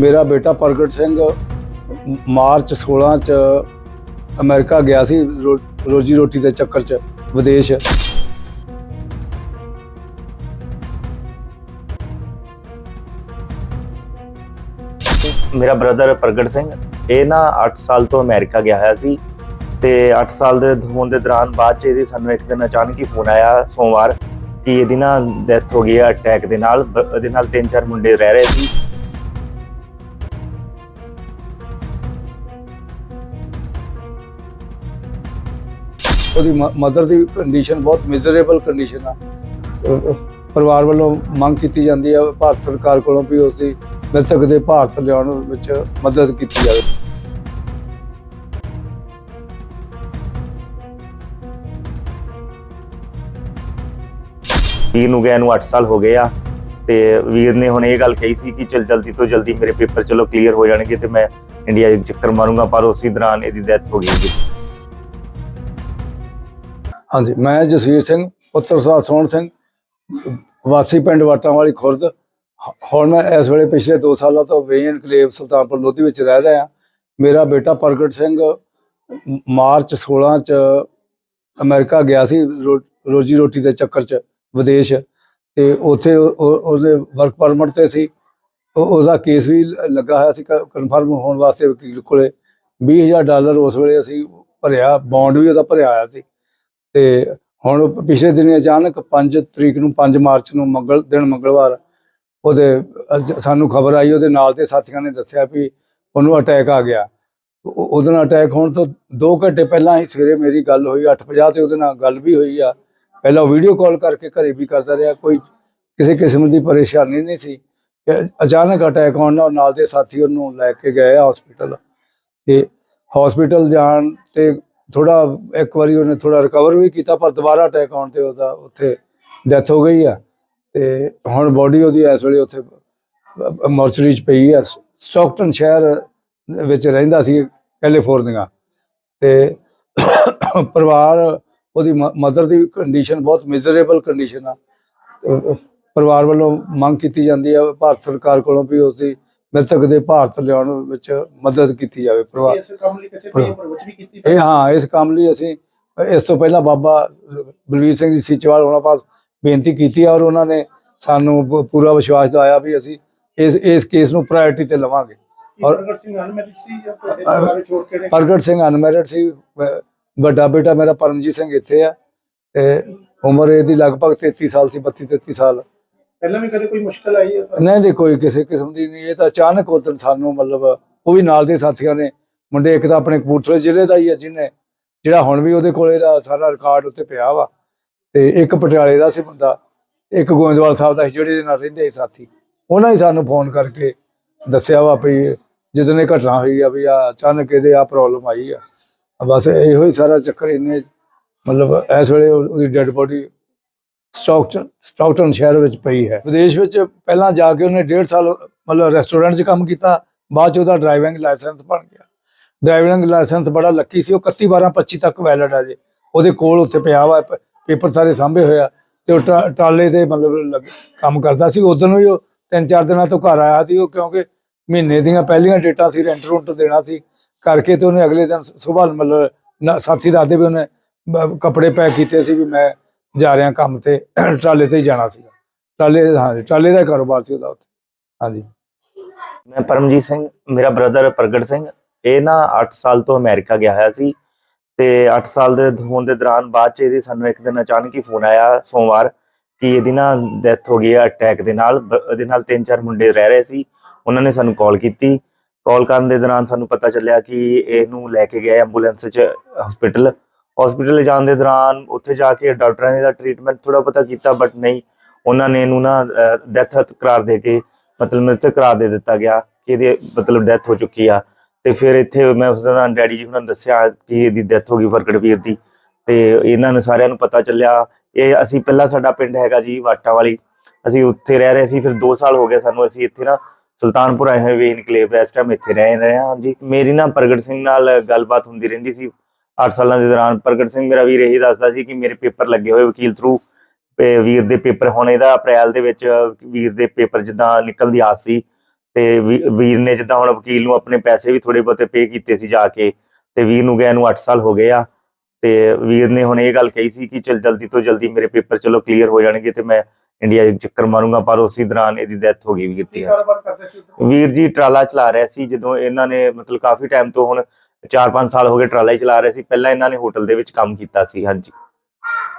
ਮੇਰਾ ਬੇਟਾ ਪ੍ਰਗਟ ਸਿੰਘ ਮਾਰਚ 16 ਚ ਅਮਰੀਕਾ ਗਿਆ ਸੀ ਰੋ- ਰੋਜੀ ਰੋਟੀ ਦੇ ਚੱਕਰ ਚ ਵਿਦੇਸ਼। ਮੇਰਾ ਬ੍ਰਦਰ ਪ੍ਰਗਟ ਸਿੰਘ, ਇਹ ਨਾ 8 ਸਾਲ ਤੋਂ ਅਮਰੀਕਾ ਗਿਆ ਹੋਇਆ ਸੀ ਤੇ 8 ਸਾਲ ਦੇ ਹੋਣ ਦੇ ਦੌਰਾਨ ਬਾਅਦ ਚ ਇਹਦੀ ਸਾਨੂੰ ਇੱਕ ਦਿਨ ਅਚਾਨਕ ਹੀ ਫੋਨ ਆਇਆ ਸੋਮਵਾਰ ਕਿ ਇਹਦੀ ਨਾ ਡੈਥ ਹੋ ਗਈ ਹੈ ਅਟੈਕ ਦੇ ਨਾਲ ਇਹਦੇ ਨਾਲ ਤਿੰਨ ਚਾਰ ਮੁੰਡੇ ਰਹਿ ਰਹੇ ਸੀ। ਉਹਦੀ ਮਦਰ ਦੀ ਕੰਡੀਸ਼ਨ ਬਹੁਤ ਮਿਜ਼ਰੇਬਲ ਕੰਡੀਸ਼ਨ ਆ। ਪਰਿਵਾਰ ਵੱਲੋਂ ਮੰਗ ਕੀਤੀ ਜਾਂਦੀ ਹੈ ਭਾਰਤ ਸਰਕਾਰ ਕੋਲੋਂ ਵੀ ਉਸ ਦੀ ਮ੍ਰਿਤਕ ਦੇ ਭਾਰਤ ਲਿਆਉਣ ਵਿੱਚ ਮਦਦ ਕੀਤੀ ਜਾਵੇ। ਵੀਰ ਨੂੰ ਗਏ ਨੂੰ 8 ਸਾਲ ਹੋ ਗਏ ਆ, ਤੇ ਵੀਰ ਨੇ ਹੁਣ ਇਹ ਗੱਲ ਕਹੀ ਸੀ ਕਿ ਚਲ ਜਲਦੀ ਤੋਂ ਜਲਦੀ ਮੇਰੇ ਪੇਪਰ ਚਲੋ ਕਲੀਅਰ ਹੋ ਜਾਣਗੇ ਤੇ ਮੈਂ ਇੰਡੀਆ ਚੱਕਰ ਮਾਰੂੰਗਾ, ਪਰ ਉਸੇ ਦੌਰਾਨ ਇਹਦੀ ਡੈਥ ਹੋ ਗਈ ਹਾਂਜੀ, ਮੈਂ ਜਸਵੀਰ ਸਿੰਘ, ਪੁੱਤਰ ਸਾਹਿਬ ਸੋਹਣ ਸਿੰਘ, ਵਾਸੀ ਪਿੰਡ ਵਾਟਾਂ ਵਾਲੀ ਖੁਰਦ। ਹ- ਹੁਣ ਮੈਂ ਇਸ ਵੇਲੇ ਪਿਛਲੇ 2 ਸਾਲਾਂ ਤੋਂ ਵੇਨ ਇਨਕਲੇਵ ਸੁਲਤਾਨਪੁਰ ਲੋਧੀ ਵਿੱਚ ਰਹਿ ਰਿਹਾ ਮੇਰਾ ਬੇਟਾ ਪ੍ਰਗਟ ਸਿੰਘ ਮਾਰਚ 16 ਚ ਅਮਰੀਕਾ ਗਿਆ ਸੀ, ਰੋ- ਰੋਜੀ ਰੋਟੀ ਦੇ ਚੱਕਰ ਚ ਵਿਦੇਸ਼। ਤੇ ਉੱਥੇ ਉਹਦੇ ਵਰਕ ਪਰਮਿਟ ਤੇ ਸੀ। ਉਹਦਾ ਕੇਸ ਵੀ ਲ- ਲੱਗਾ ਹੋਇਆ ਸੀ ਕਨਫਰਮ ਹੋਣ ਵਾਸਤੇ ਵਕੀਲ ਕੋਲੇ। 20000 ਡਾਲਰ ਉਸ ਵੇਲੇ ਅਸੀਂ ਭਰਿਆ ਬੌਂਡ ਵੀ ਉਹਦਾ ਭਰਿਆ ਆਇਆ ਸੀ। ਤੇ ਹੁਣ ਪਿਛਲੇ ਦਿਨੀ ਅਚਾਨਕ 5 ਤਰੀਕ ਨੂੰ 5 ਮਾਰਚ ਨੂੰ ਮੰਗਲ, ਦਿਨ ਮੰਗਲਵਾਰ ਉਹਦੇ ਸਾਨੂੰ ਖਬਰ ਆਈ, ਉਹਦੇ ਨਾਲ ਦੇ ਸਾਥੀਆਂ ਨੇ ਦੱਸਿਆ ਵੀ ਉਹਨੂੰ ਅਟੈਕ ਆ ਗਿਆ। ਉਹਦੇ ਨਾਲ ਅਟੈਕ ਹੋਣ ਤੋਂ 2 ਘੰਟੇ ਪਹਿਲਾਂ ਹੀ ਸਵੇਰੇ ਮੇਰੀ ਗੱਲ ਹੋਈ 8:50 ਤੇ ਉਹਦੇ ਨਾਲ ਗੱਲ ਵੀ ਹੋਈ ਆ। ਪਹਿਲਾਂ ਵੀਡੀਓ ਕਾਲ ਕਰਕੇ ਘਰੇ ਵੀ ਕਰਦਾ ਰਿਹਾ, ਕੋਈ ਕਿਸੇ ਕਿਸਮ ਦੀ ਪਰੇਸ਼ਾਨੀ ਨਹੀਂ ਸੀ। ਅਚਾਨਕ ਅਟੈਕ ਹੋਣ ਨਾਲ ਨਾਲ ਦੇ ਸਾਥੀ ਉਹਨੂੰ ਲੈ ਕੇ ਗਏ ਹਸਪੀਟਲ ਤੇ ਹਸਪੀਟਲ ਜਾਣ ਤੇ ਥੋੜਾ ਇੱਕ ਵਾਰੀ ਉਹਨੇ ਥੋੜਾ ਰਿਕਵਰ ਵੀ ਕੀਤਾ, ਪਰ ਦੁਬਾਰਾ ਅਟੈਕ ਆਉਣ ਤੇ ਉਹਦਾ ਉੱਥੇ ਡੈਥ ਹੋ ਗਈ ਆ। ਤੇ ਹੁਣ ਬੋਡੀ ਉਹਦੀ ਇਸ ਵੇਲੇ ਉੱਥੇ ਮੋਰਚਰੀ ਚ ਪਈ ਆ। ਸਟਾਕਟਨ ਸ਼ਹਿਰ ਵਿੱਚ ਰਹਿੰਦਾ ਸੀ ਕੈਲੀਫੋਰਨੀਆ ਤੇ ਪਰਿਵਾਰ, ਉਹਦੀ ਮਦਰ ਦੀ ਕੰਡੀਸ਼ਨ ਬਹੁਤ ਮਿਜ਼ਰੇਬਲ ਕੰਡੀਸ਼ਨ ਆ। ਪਰਿਵਾਰ ਵੱਲੋਂ ਮੰਗ ਕੀਤੀ ਜਾਂਦੀ ਹੈ ਭਾਰਤ ਸਰਕਾਰ ਕੋਲੋਂ ਵੀ ਉਸ ਦੀ ਮ੍ਰਿਤਕ ਦੇ ਭਾਰਤ ਲਿਆਉਣ ਵਿੱਚ ਮਦਦ ਕੀਤੀ ਜਾਵੇ ਪਰਿਵਾਰ ਇਸ ਕੰਮ ਲਈ ਕਿਸੇ ਪੇਪਰ ਵਿੱਚ ਵੀ ਕੀਤੀ ਇਹ ਹਾਂ ਇਸ ਕੰਮ ਲਈ ਅਸੀਂ ਇਸ ਤੋਂ ਪਹਿਲਾਂ ਬਾਬਾ ਬਲਵੀਰ ਸਿੰਘ ਜੀ ਸੀਚਵਾਲ ਉਹਨਾਂ ਪਾਸ ਬੇਨਤੀ ਕੀਤੀ ਔਰ ਉਹਨਾਂ ਨੇ ਸਾਨੂੰ ਪੂਰਾ ਵਿਸ਼ਵਾਸ ਦਿਵਾਇਆ ਵੀ ਅਸੀਂ ਇਸ ਇਸ ਕੇਸ ਨੂੰ ਪ੍ਰਾਇੋਰਟੀ ਤੇ ਲਵਾਂਗੇ। ਔਰ- ਪ੍ਰਗਟ ਸਿੰਘ ਅਨਮੈਰਿਡ ਸੀ ਜਾਂ ਤੁਹਾਡੇ ਪਰਿਵਾਰ ਹੋਰ ਕਿਹੜੇ? ਪ੍ਰਗਟ ਸਿੰਘ ਅਨਮੈਰਿਡ ਸੀ ਵੱਡਾ ਬੇਟਾ ਮੇਰਾ ਪਰਮਜੀਤ ਸਿੰਘ ਇੱਥੇ ਆ ਤੇ ਉਮਰ ਇਹਦੀ ਲਗਭਗ 33 ਸਾਲ ਸੀ 32 33 ਸਾਲ। ਪਹਿਲਾਂ ਵੀ ਕਦੇ ਕੋਈ ਮੁਸ਼ਕਲ ਆਈ ਹੈ? ਨਹੀਂ ਦੇ ਕੋਈ ਕਿਸੇ ਕਿਸਮ ਦੀ ਨਹੀਂ। ਇਹ ਤਾਂ ਅਚਾਨਕ ਉਦੋਂ ਸਾਨੂੰ ਮਤਲਬ ਉਹ ਵੀ ਨਾਲ ਦੇ ਸਾਥੀਆਂ ਨੇ, ਮੁੰਡੇ ਇੱਕ ਤਾਂ ਆਪਣੇ ਕਪੂਰਥਲੇ ਜ਼ਿਲ੍ਹੇ ਦਾ ਹੀ ਹੈ ਜਿਹਨੇ, ਜਿਹੜਾ ਹੁਣ ਵੀ ਉਹਦੇ ਕੋਲੇ ਦਾ ਸਾਰਾ ਰਿਕਾਰਡ ਉੱਤੇ ਪਿਆ ਵਾ। ਤੇ ਇੱਕ ਪਟਿਆਲੇ ਦਾ ਸੀ ਬੰਦਾ ਇੱਕ ਗੋਇੰਦਵਾਲ ਸਾਹਿਬ ਦਾ ਸੀ, ਜਿਹੜੇ ਦੇ ਨਾਲ ਰਹਿੰਦੇ ਸੀ ਸਾਥੀ। ਉਹਨਾਂ ਹੀ ਸਾਨੂੰ ਫੋਨ ਕਰਕੇ ਦੱਸਿਆ ਵਾ ਵੀ ਜਦੋਂ ਇਹ ਘਟਨਾ ਹੋਈ ਆ ਵੀ ਆ ਅਚਾਨਕ ਇਹਦੇ ਆ ਪ੍ਰੋਬਲਮ ਆਈ ਆ। ਬਸ ਇਹੋ ਹੀ ਸਾਰਾ ਚੱਕਰ ਇਹਨੇ ਮਤਲਬ ਇਸ ਵੇਲੇ ਉਹਦੀ ਡੈੱਡ ਬੋਡੀ ਸਟਾਕਟਨ ਸਟਾਕਟਨ ਸ਼ਹਿਰ ਵਿੱਚ ਪਈ ਹੈ। ਵਿਦੇਸ਼ ਵਿੱਚ ਪਹਿਲਾਂ ਜਾ ਕੇ ਉਹਨੇ 1.5 ਸਾਲ ਮਤਲਬ ਰੈਸਟੋਰੈਂਟ 'ਚ ਕੰਮ ਕੀਤਾ, ਬਾਅਦ 'ਚ ਉਹਦਾ ਡਰਾਈਵਿੰਗ ਲਾਇਸੈਂਸ ਬਣ ਗਿਆ। ਡਰਾਈਵਿੰਗ ਲਾਇਸੈਂਸ ਬੜਾ ਲੱਕੀ ਸੀ, ਉਹ 31 12 25 ਤੱਕ ਵੈਲਿਡ ਆ ਜੇ। ਉਹਦੇ ਕੋਲ ਉੱਥੇ ਪਿਆ ਵਾ, ਪੇਪਰ ਸਾਰੇ ਸਾਂਭੇ ਹੋਇਆ ਤੇ ਉਹ ਟਰਾ- ਟਰਾਲੇ ਤੇ ਮਤਲਬ ਲੱਗ- ਕੰਮ ਕਰਦਾ ਸੀ। ਉਦੋਂ ਵੀ ਉਹ ਤਿੰਨ ਚਾਰ ਦਿਨਾਂ ਤੋਂ ਘਰ ਆਇਆ ਸੀ ਉਹ, ਕਿਉਂਕਿ ਮਹੀਨੇ ਦੀਆਂ ਪਹਿਲੀਆਂ ਡੇਟਾਂ ਸੀ ਰੈਂਟ ਰੂੰਟ ਦੇਣਾ ਸੀ। ਕਰਕੇ ਤੇ ਉਹਨੇ ਅਗਲੇ ਦਿਨ ਸਵੇਰ ਮਤਲਬ ਨਾ- ਸਾਥੀ ਦਾਦੇ ਵੀ ਉਹਨੇ ਕੱਪੜੇ ਪੈਕ ਕੀਤੇ ਸੀ ਵੀ ਮੈਂ ਜਾ ਰਿਹਾ ਕੰਮ ਤੇ, ਟਰਾਲੇ ਤੇ ਹੀ ਜਾਣਾ ਸੀਗਾ। ਟਰਾਲੇ, ਹਾਂਜੀ, ਟਰਾਲੇ ਦਾ ਕਾਰੋਬਾਰ ਸੀ ਉਹਦਾ ਉੱਥੇ। ਹਾਂਜੀ। ਮੈਂ ਪਰਮਜੀਤ ਸਿੰਘ, ਮੇਰਾ ਬ੍ਰਦਰ ਪ੍ਰਗਟ ਸਿੰਘ। ਇਹ ਨਾ 8 ਸਾਲ ਤੋਂ ਅਮਰੀਕਾ ਗਿਆ ਹੋਇਆ ਸੀ ਤੇ 8 ਸਾਲ ਦੇ ਹੋਣ ਦੇ ਦੌਰਾਨ ਬਾਅਦ ਚ ਇਹਦੀ ਸਾਨੂੰ ਇੱਕ ਦਿਨ ਅਚਾਨਕ ਹੀ ਫੋਨ ਆਇਆ ਸੋਮਵਾਰ ਕਿ ਇਹਦੀ ਨਾ ਡੈਥ ਹੋ ਗਈ ਹੈ ਅਟੈਕ ਦੇ ਨਾਲ। ਇਹਦੇ ਨਾਲ ਤਿੰਨ ਚਾਰ ਮੁੰਡੇ ਰਹਿ ਰਹੇ ਸੀ। ਉਹਨਾਂ ਨੇ ਸਾਨੂੰ ਕਾਲ ਕੀਤੀ। ਕਾਲ ਕਰਨ ਦੇ ਦੌਰਾਨ ਸਾਨੂੰ ਪਤਾ ਚੱਲਿਆ ਕਿ ਇਹਨੂੰ ਲੈ ਕੇ ਗਏ ਐਂਬੂਲੈਂਸ 'ਚ ਹਸਪੀਟਲ ਹਸਪੀਟਲ ਜਾਣ ਦੇ ਦੌਰਾਨ ਉੱਥੇ ਜਾ ਕੇ ਡਾਕਟਰਾਂ ਨੇ ਦਾ ਟ੍ਰੀਟਮੈਂਟ ਥੋੜਾ ਪਤਾ ਕੀਤਾ ਬਟ ਨਹੀਂ, ਉਹਨਾਂ ਨੇ ਇਹਨੂੰ ਨਾ ਡੈਥ ਕਰਾਰ ਦੇ ਕੇ, ਮਤਲਬ ਮ੍ਰਿਤਕ ਕਰਾਰ ਦੇ ਦਿੱਤਾ ਗਿਆ ਕਿ ਇਹਦੇ ਮਤਲਬ ਡੈਥ ਹੋ ਚੁੱਕੀ ਆ। ਤੇ ਫਿਰ ਇੱਥੇ ਮੈਂ ਉਸ ਦਾ ਡੈਡੀ ਜੀ ਉਹਨਾਂ ਨੂੰ ਦੱਸਿਆ ਕਿ ਇਹਦੀ ਡੈਥ ਹੋ ਗਈ ਪ੍ਰਗਟ ਦੀ। ਤੇ ਇਹਨਾਂ ਨੂੰ ਸਾਰਿਆਂ ਨੂੰ ਪਤਾ ਚੱਲਿਆ, ਇਹ ਅਸੀਂ ਪਹਿਲਾਂ ਸਾਡਾ ਪਿੰਡ ਹੈਗਾ ਜੀ ਵਾਟਾ ਵਾਲੀ ਅਸੀਂ ਉੱਥੇ ਰਹਿ ਰਹੇ ਸੀ, ਫਿਰ 2 ਸਾਲ ਹੋ ਗਏ ਸਾਨੂੰ ਅਸੀਂ ਇੱਥੇ ਨਾ ਸੁਲਤਾਨਪੁਰ ਆਏ ਹੋਏ ਵੀ ਇਨਕਲੇਵ ਇਸ ਟਾਈਮ ਇੱਥੇ ਰਹਿ ਰਹੇ ਹਾਂ ਜੀ। ਮੇਰੀ ਨਾ ਪ੍ਰਗਟ ਸਿੰਘ ਨਾਲ ਗੱਲਬਾਤ ਹੁੰਦੀ ਰਹਿੰਦੀ ਸੀ। 8 ਸਾਲਾਂ ਦੇ ਦੌਰਾਨ ਪ੍ਰਗਟ ਸਿੰਘ ਮੇਰਾ ਵੀਰ ਇਹੀ ਦੱਸਦਾ ਸੀ ਕਿ ਮੇਰੇ ਪੇਪਰ ਲੱਗੇ ਹੋਏ ਵਕੀਲ ਥਰੂ ਵੀਰ ਦੇ ਪੇਪਰ ਹੁਣ ਇਹਦਾ ਅਪ੍ਰੈਲ ਦੇ ਵਿੱਚ ਵੀਰ ਦੇ ਪੇਪਰ ਜਿੱਦਾਂ ਨਿਕਲਣ ਦੀ ਆਸ ਸੀ ਤੇ ਵੀਰ ਨੇ ਜਿੱਦਾਂ ਹੁਣ ਵਕੀਲ ਨੂੰ ਆਪਣੇ ਪੈਸੇ ਵੀ ਥੋੜੇ ਬਹੁਤੇ ਪੇ ਕੀਤੇ ਸੀ ਜਾ ਕੇ ਤੇ ਵੀਰ ਨੂੰ ਗਿਆ ਨੂੰ 8 ਸਾਲ ਹੋ ਗਏ ਆ ਤੇ ਵੀਰ ਨੇ ਹੁਣ ਇਹ ਗੱਲ ਕਹੀ ਸੀ ਕਿ ਚਲ ਜਲਦੀ ਤੋਂ ਜਲਦੀ ਮੇਰੇ ਪੇਪਰ ਚਲੋ ਕਲੀਅਰ ਹੋ ਜਾਣਗੇ ਤੇ ਮੈਂ ਇੰਡੀਆ ਚੱਕਰ ਮਾਰੂੰਗਾ ਪਰ ਉਸੇ ਦੌਰਾਨ ਇਹਦੀ ਡੈਥ ਹੋ ਗਈ ਵੀਰ ਦੀ? ਵੀਰ ਜੀ ਟਰਾਲਾ ਚਲਾ ਰਿਹਾ ਸੀ ਜਦੋਂ ਇਹਨਾਂ ਨੇ ਮਤਲਬ ਕਾਫੀ ਟਾਈਮ ਤੋਂ ਹੁਣ 4-5 ਸਾਲ ਹੋ ਗਏ ਟਰਾਲਾ ਹੀ ਚਲਾ ਰਹੇ ਸੀ। ਪਹਿਲਾਂ ਇਹਨਾਂ ਨੇ ਹੋਟਲ ਦੇ ਵਿੱਚ ਕੰਮ ਕੀਤਾ ਸੀ, ਹਾਂਜੀ।